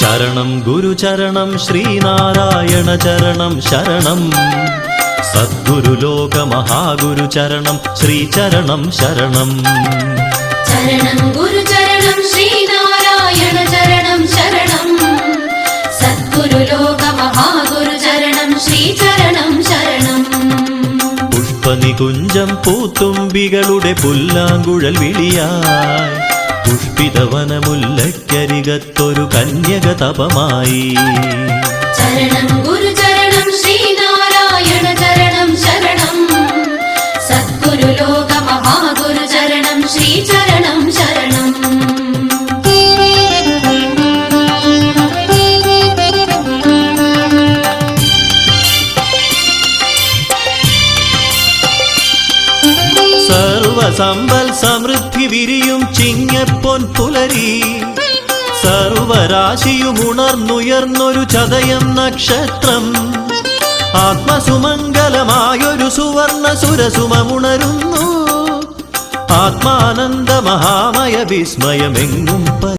ചരണം ഗുരുചരണം ശ്രീനാരായണ ചരണം ശരണം. സദ്ഗുരുലോക മഹാഗുരു ചരണം ശ്രീചരണം ശരണം. ചരണം ഗുരുചരണം ശ്രീനാരായണ ചരണം ശരണം. സദ്ഗുരു ലോക മഹാഗുരു ചരണം ശ്രീ ചരണം ശരണം. പുഷ്പനികുഞ്ചം പൂത്തുമ്പികളുടെ പുല്ലാങ്കുഴൽ വിളിയായി. പുഷ്പിതവനമുല്ലക്കരികത്തൊരു കന്യക തപമായി ചരണം ഗുരുചരണം ശ്രീനാരായണ ചരണം ശരണം. സദ്ഗുരു സർവസമ്പൽ സമൃദ്ധി വിരിയും ചിങ്ങപ്പൊൻ പുലരി. സർവരാശിയും ഉണർന്നുയർന്നൊരു ചതയം നക്ഷത്രം. ആത്മസുമംഗലമായൊരു സുവർണ സുരസുമുണരുന്നു ആത്മാനന്ദ മഹാമയ വിസ്മയമെങ്ങും